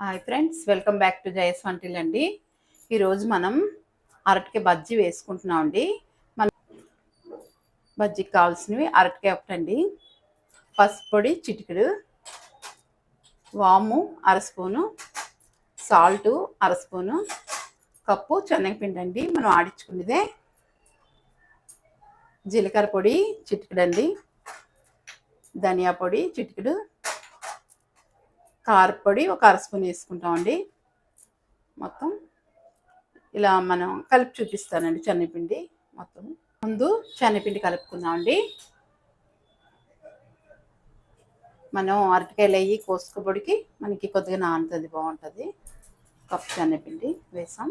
Hi friends welcome back to జయస్ వంటిల్ అండి ఈరోజు మనం అరటికాయ బజ్జీ వేసుకుంటున్నాం అండి. మన బజ్జీకి కావాల్సినవి అరటికాయ ఒకటండి. పసుపు పొడి చిటికెడు వాము అర స్పూను సాల్టు అర స్పూను కప్పు శనగపిండి అండి. మనం ఆడించుకునేదే జీలకర్ర పొడి చిటికెడు అండి ధనియా పొడి చిటికెడు కారపొడి ఒక అర స్పూన్ వేసుకుంటామండి. మొత్తం ఇలా మనం కలిపి చూపిస్తానండి శనగపిండి మొత్తం. ముందు శనగపిండి కలుపుకుందామండి. మనం అరటికాయలు అయ్యి కోసుకోబడికి మనకి కొద్దిగా నానుతుంది బాగుంటుంది. కప్పు శనగపిండి వేసాం.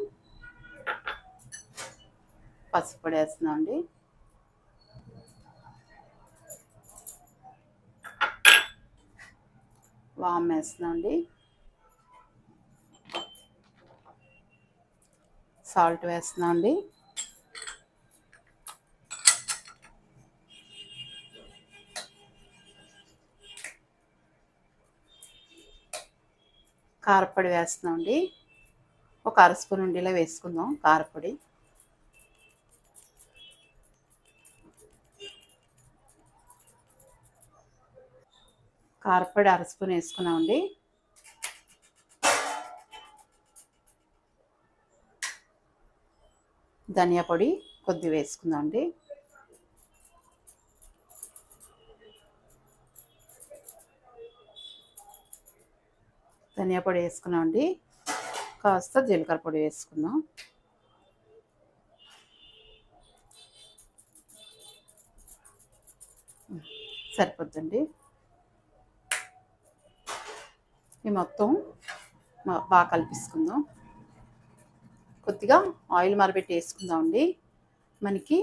పసుపు పొడి వేస్తున్నామండి. వామ్ వేస్తున్నామండి సాల్ట్ వేస్తున్నామండి కారపొడి వేస్తున్నామండి ఒక అర స్పూన్ ఉండేలా వేసుకుందాం కారపొడి. కారపొడి అర స్పూన్ వేసుకున్నామండి. ధనియా పొడి కొద్ది వేసుకుందామండి. ధనియా పొడి వేసుకున్నామండి. కాస్త జీలకర్ర పొడి వేసుకుందాం. సరిపోద్దండి. ఈ మొత్తం బాగా కలిపిసుకుందాం. కొద్దిగా ఆయిల్ మరబెట్టి వేసుకుందామండి. మనకి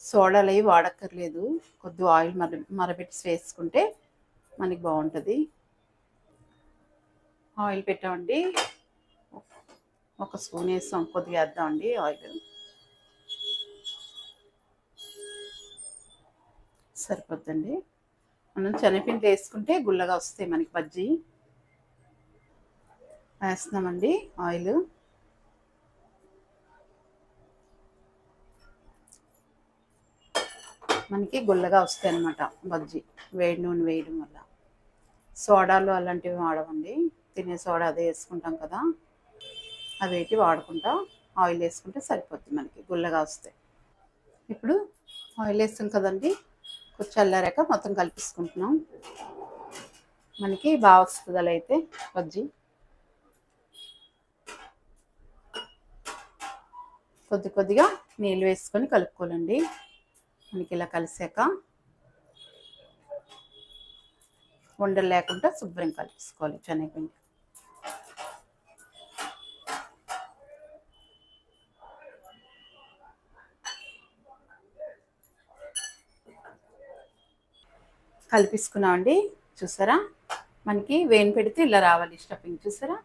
సోడాలు అవి వాడక్కర్లేదు. కొద్దిగా ఆయిల్ మర మరబెట్టి వేసుకుంటే మనకి బాగుంటుంది. ఆయిల్ పెట్టామండి. ఒక స్పూన్ వేస్తాం కొద్దిగా వేద్దామండి ఆయిల్. సరిపోద్దండి. మనం శనగపిండి వేసుకుంటే గుల్లగా వస్తాయి మనకి బజ్జీ. వేస్తున్నామండి ఆయిల్. మనకి గుల్లగా వస్తాయి అన్నమాట బజ్జీ వేడి నూనె వేయడం వల్ల. సోడాలు అలాంటివి వాడమండి. తినే సోడా అదే వేసుకుంటాం కదా. అవి వేటి వాడుకుంటా ఆయిల్ వేసుకుంటే సరిపోద్ది మనకి గుల్లగా వస్తాయి. ఇప్పుడు ఆయిల్ వేస్తాం కదండి. కొంచెం చల్లారాక మొత్తం కలిపేసుకుంటున్నాం. మనకి బాగా వస్తుంది అలా అయితే బజ్జీ. కొద్ది కొద్దిగా నీళ్ళు వేసుకొని కలుపుకోవాలండి. మనకి ఇలా కలిసాక ఉండలు లేకుండా శుభ్రం కలిపేసుకోవాలి శనగపిండి. కలిపిసుకున్నామండి. చూసారా? మనకి వేణి పెడితే ఇలా రావాలి స్టఫింగ్. చూసారా?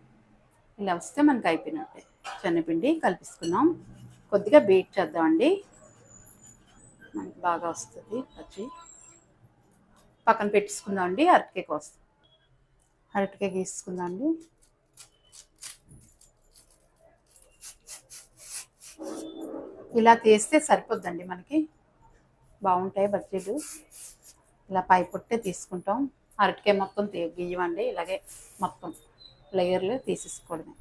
ఇలా వస్తే మనకి అయిపోయినట్టే. శనగపిండి కలిపిసుకున్నాం. కొద్దిగా బీట్ చేద్దామండి. మనకి బాగా వస్తుంది పచ్చి. పక్కన పెట్టుకుందామండి అరటికాయ కోసం అరటికాయ గీసుకుందామండి ఇలా తీస్తే సరిపోద్దండి మనకి. బాగుంటాయి బజ్జీలు. ఇలా పై పొట్టే తీసుకుంటాం. అరటికాయ మొత్తం తీ గీయమండి ఇలాగే మొత్తం లేయర్లు తీసేసుకోవడమే.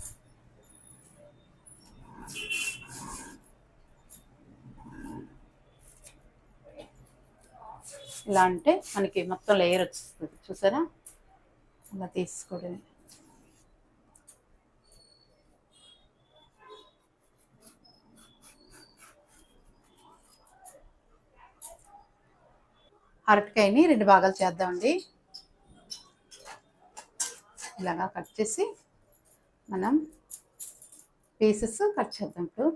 ఇలా అంటే మనకి మొత్తం లేయర్ వచ్చేస్తుంది. చూసారా? అలా తీసుకోవడమే. అరటికాయని రెండు భాగాలు చేద్దామండి. ఇలాగా కట్ చేసి మనం పీసెస్ కట్ చేద్దాం ఇప్పుడు.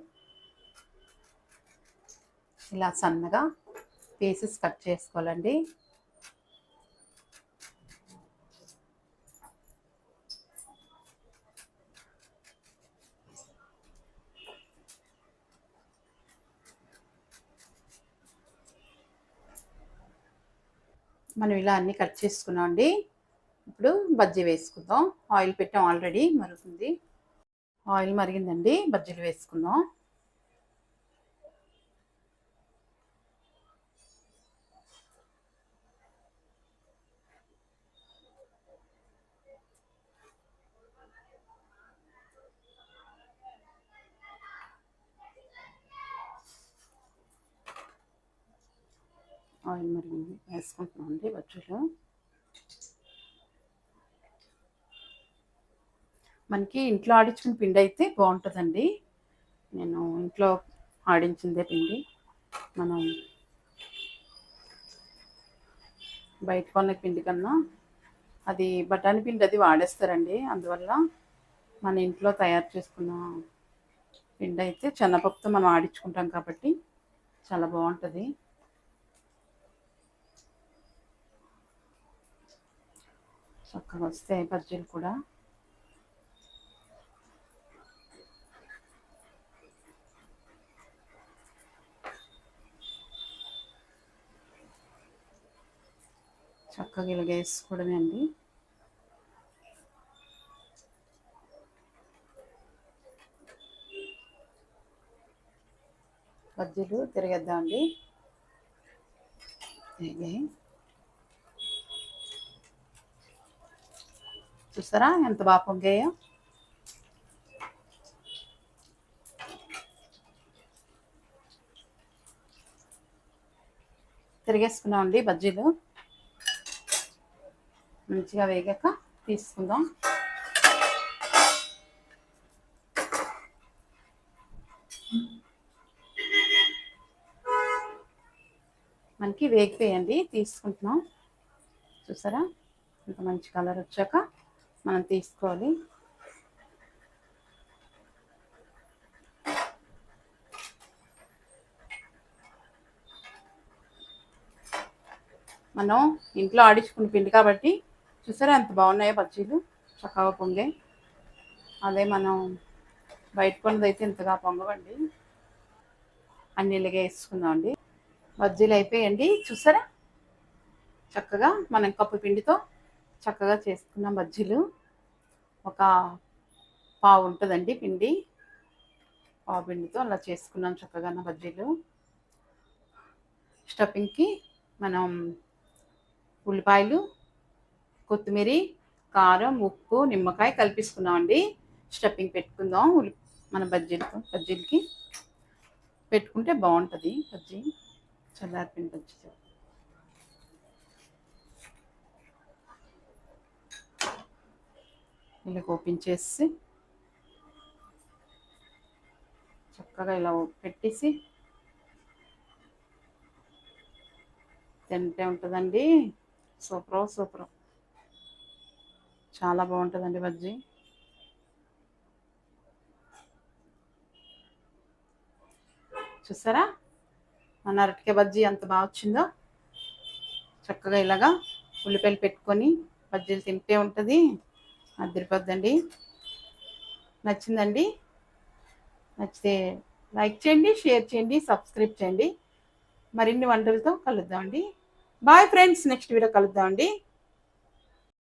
ఇలా సన్నగా పీసెస్ కట్ చేసుకోవాలండి. మనం ఇలా అన్నీ కట్ చేసుకున్నాం అండి. ఇప్పుడు బజ్జీ వేసుకుందాం. ఆయిల్ పెట్టాం ఆల్రెడీ మరుగుతుంది. ఆయిల్ మరిగిందండి బజ్జీలు వేసుకుందాం. ఆయిల్ మరిగింది వేసుకుంటున్నాం అండి బజ్జీలో. మనకి ఇంట్లో ఆడించుకున్న పిండి అయితే బాగుంటుందండి. నేను ఇంట్లో ఆడించిందే పిండి. మనం బయట కొన్న పిండి కన్నా అది బఠానీ పిండి అది వాడేస్తారండి. అందువల్ల మన ఇంట్లో తయారు చేసుకున్న పిండి అయితే చెన్నపప్పుతో మనం ఆడించుకుంటాం కాబట్టి చాలా బాగుంటుంది. చక్కగా వస్తాయి బజ్జీలు కూడా. చక్కగా ఇలాగ వేసుకోవడమే అండి. బజ్జీలు తిరగేద్దామండి. తిరిగాయి చూసారా ఎంత బాగా పొంగాయో తిరిగేసుకున్నామండి బజ్జీలు. మంచిగా వేగాక తీసుకుందాం. మనకి వేగిపోయండి తీసుకుంటున్నాం. చూసారా ఇంత మంచి కలర్ వచ్చాక. మనం తీసుకోవాలి. మనం ఇంట్లో ఆడించుకున్న పిండి కాబట్టి చూసారా ఎంత బాగున్నాయో బజ్జీలు? చక్కగా పొంగే అదే మనం బయట కొన్నది అయితే ఇంతగా పొంగవండి. అన్ని ఇలాగే వేసుకుందామండి బజ్జీలు అయిపోయండి చూసారా? చక్కగా మనం కప్పు పిండితో చక్కగా చేసుకున్న బజ్జీలు ఒక పావు ఉంటుందండి పిండి. పావు పిండితో అలా చేసుకున్నాం చక్కగా నా బజ్జీలు స్టఫింగ్కి మనం ఉల్లిపాయలు కొత్తిమీర కారం ఉప్పు నిమ్మకాయ కలిపిసుకున్నామండి. స్టఫింగ్ పెట్టుకుందాం ఉల్లి మన బజ్జీలతో బజ్జీలకి పెట్టుకుంటే బాగుంటుంది బజ్జీ చల్లారిపోయిన బజ్జీ ఇలా ఓపెన్ చేసి చక్కగా ఇలా పెట్టేసి తింటే ఉంటుందండి. Super super. చాలా బాగుంటుందండి బజ్జీ. చూసారా? మన అరటికాయ బజ్జీ ఎంత బాగా వచ్చిందో. చక్కగా ఇలాగా ఉల్లిపాయలు పెట్టుకొని బజ్జీలు తింటే ఉంటుంది. అద్దరిపోద్దండి నచ్చిందండి? నచ్చితే లైక్ చేయండి షేర్ చేయండి సబ్స్క్రైబ్ చేయండి. మరిన్ని వంటలతో కలుద్దామండి. బాయ్ ఫ్రెండ్స్ నెక్స్ట్ వీడియో కలుద్దామండి.